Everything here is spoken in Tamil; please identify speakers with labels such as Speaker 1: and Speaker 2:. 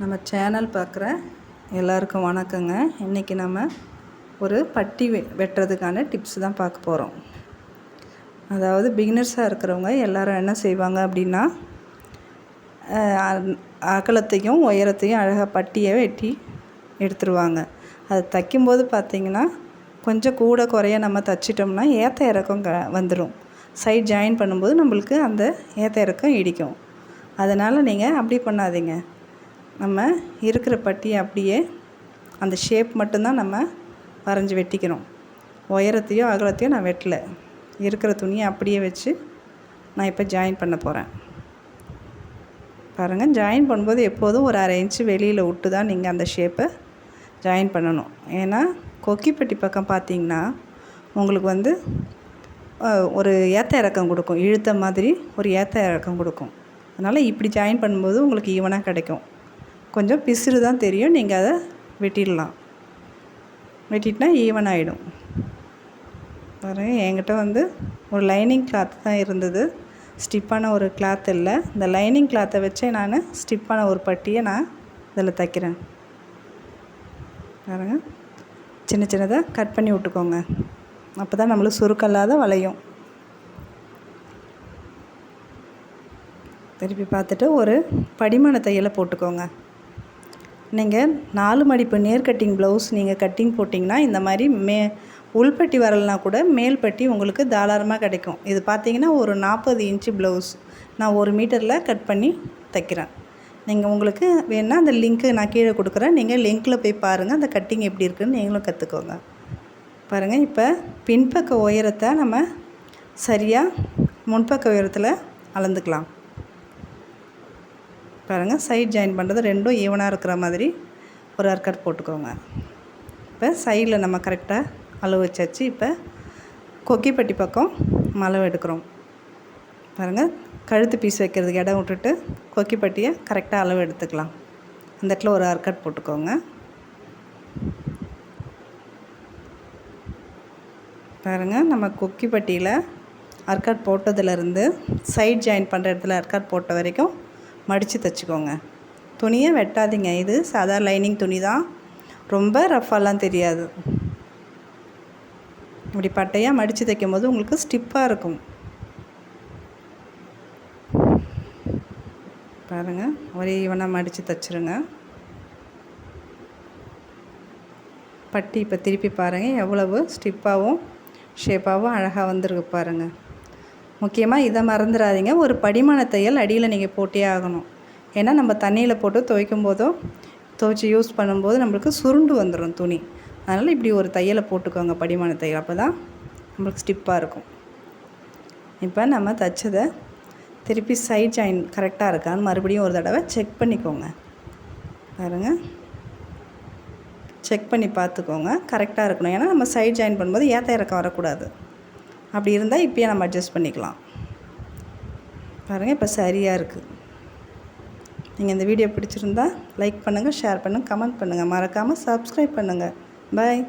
Speaker 1: நம்ம சேனல் பார்க்குற எல்லாருக்கும் வணக்கங்க. இன்றைக்கி நம்ம ஒரு பட்டி வெ வெட்டுறதுக்கான டிப்ஸ் தான் பார்க்க போகிறோம் அதாவது பிகினர்ஸாக இருக்கிறவங்க எல்லாரும் என்ன செய்வாங்க அப்படின்னா அகலத்தையும் உயரத்தையும் அழகாக பட்டியை வெட்டி எடுத்துருவாங்க. அதை தைக்கும்போது பார்த்திங்கன்னா கொஞ்சம் கூட குறைய நம்ம தைச்சிட்டோம்னா ஏற்ற இறக்கம் க வந்துடும் சைட் ஜாயின் பண்ணும்போது நம்மளுக்கு அந்த ஏற்ற இறக்கம் இடிக்கும். அதனால் நீங்கள் அப்படி பண்ணாதீங்க. நம்ம இருக்கிற பட்டியை அப்படியே அந்த ஷேப் மட்டும்தான் நம்ம வரைஞ்சி வெட்டிக்கணும் உயரத்தையோ அகலத்தையோ நான் வெட்டலை. இருக்கிற துணியை அப்படியே வச்சு நான் இப்போ ஜாயின் பண்ண போகிறேன் பாருங்கள் ஜாயின் பண்ணும்போது எப்போதும் ஒரு அரை இன்ச்சு வெளியில் விட்டு தான் நீங்கள் அந்த ஷேப்பை ஜாயின் பண்ணணும். ஏன்னா கொக்கிப்பட்டி பக்கம் பார்த்தீங்கன்னா உங்களுக்கு வந்து ஒரு ஏத்த இறக்கம் கொடுக்கும். இழுத்த மாதிரி ஒரு ஏத்த இறக்கம் கொடுக்கும். அதனால் இப்படி ஜாயின் பண்ணும்போது உங்களுக்கு ஈவனாக கிடைக்கும். கொஞ்சம் பிசுறு தான் தெரியும். நீங்கள் அதை வெட்டிடலாம். வெட்டிட்டுனா ஈவன் ஆகிடும் பாருங்கள் என்கிட்ட வந்து ஒரு லைனிங் கிளாத் தான் இருந்தது. ஸ்டிப்பான ஒரு கிளாத் இல்லை. இந்த லைனிங் கிளாத்தை வச்சே நான் ஸ்டிப்பான ஒரு பட்டியை நான் இதில் தைக்கிறேன். பாருங்க சின்ன சின்னதாக கட் பண்ணி விட்டுக்கோங்க. அப்போ தான் நம்மளுக்கு சுருக்கல்லாத வளையும். திருப்பி பார்த்துட்டு ஒரு படிமான தையலை போட்டுக்கோங்க. நீங்கள் நாலு மடிப்பு நேர் கட்டிங் ப்ளவுஸ் நீங்கள் கட்டிங் போட்டிங்கன்னா இந்த மாதிரி மே உள்பட்டி வரலனா கூட மேல் பட்டி உங்களுக்கு தாராளமாக கிடைக்கும். இது பார்த்தீங்கன்னா ஒரு நாற்பது இன்ச்சு ப்ளவுஸ் நான் ஒரு மீட்டரில் கட் பண்ணி தைக்கிறேன். நீங்கள் உங்களுக்கு வேணால் அந்த லிங்க்கு நான் கீழே கொடுக்குறேன். நீங்கள் லிங்க்கில் போய் பாருங்கள் அந்த கட்டிங் எப்படி இருக்குன்னு நீங்களும் கற்றுக்கோங்க பாருங்கள் இப்போ பின்பக்க உயரத்தை நம்ம சரியாக முன்பக்க உயரத்தில் அளந்துக்கலாம். பாருங்கள் சைட் ஜாயின் பண்ணுறது ரெண்டும் ஈவனாக இருக்கிற மாதிரி ஒரு அர்க்கட் போட்டுக்கோங்க. இப்போ சைடில் நம்ம கரெக்டாக அளவு வச்சாச்சு இப்போ கொக்கிப்பட்டி பக்கம் அளவு எடுக்கிறோம். பாருங்கள் கழுத்து பீஸ் வைக்கிறதுக்கு இடம் விட்டுட்டு கொக்கிப்பட்டியை கரெக்டாக அளவு எடுத்துக்கலாம். அந்த இடத்துல ஒரு அர்க்கட் போட்டுக்கோங்க. பாருங்கள் நம்ம கொக்கிப்பட்டியில் அர்க்காட் போட்டதுலேருந்து சைட் ஜாயின் பண்ணுற இடத்துல அர்க்காட் போட்ட வரைக்கும் மடித்து தைச்சிக்கோங்க. துணியை வெட்டாதீங்க. இது சாதா லைனிங் துணி தான். ரொம்ப ரஃபாலாம் தெரியாது. இப்படி பட்டையாக மடித்து தைக்கும் போது உங்களுக்கு ஸ்டிப்பாக இருக்கும். பாருங்கள் ஒரே ஈவனாக மடித்து தைச்சிருங்க. பட்டி இப்போ திருப்பி பாருங்கள் எவ்வளவு ஸ்டிப்பாகவும் ஷேப்பாகவும் அழகாக வந்திருக்கு பாருங்கள் முக்கியமாக இதை மறந்துடாதீங்க. ஒரு படிமான தையல் அடியில் நீங்கள் போட்டே ஆகணும். ஏன்னா நம்ம தண்ணியில் போட்டு துவைக்கும் போதோ துவைச்சி யூஸ் பண்ணும்போது நம்மளுக்கு சுருண்டு வந்துடும் துணி. அதனால் இப்படி ஒரு தையலை போட்டுக்கோங்க படிமான தையல். அப்போ தான் நம்மளுக்கு ஸ்டிப்பாக இருக்கும். இப்போ நம்ம தைச்சதை திருப்பி சைட் ஜாயின் கரெக்டாக இருக்கான்னு மறுபடியும் ஒரு தடவை செக் பண்ணிக்கோங்க. பாருங்கள் செக் பண்ணி பார்த்துக்கோங்க. கரெக்டாக இருக்கணும். ஏன்னா நம்ம சைட் ஜாயின் பண்ணும்போது ஏற்ற இறக்கம் வரக்கூடாது. அப்படி இருந்தால் இப்போயே நம்ம அட்ஜஸ்ட் பண்ணிக்கலாம். பாருங்கள் இப்போ சரியாக இருக்குது நீங்கள் இந்த வீடியோ பிடிச்சிருந்தா லைக் பண்ணுங்கள் ஷேர் பண்ணுங்கள் கமெண்ட் பண்ணுங்கள் மறக்காமல் சப்ஸ்கிரைப் பண்ணுங்கள் பாய்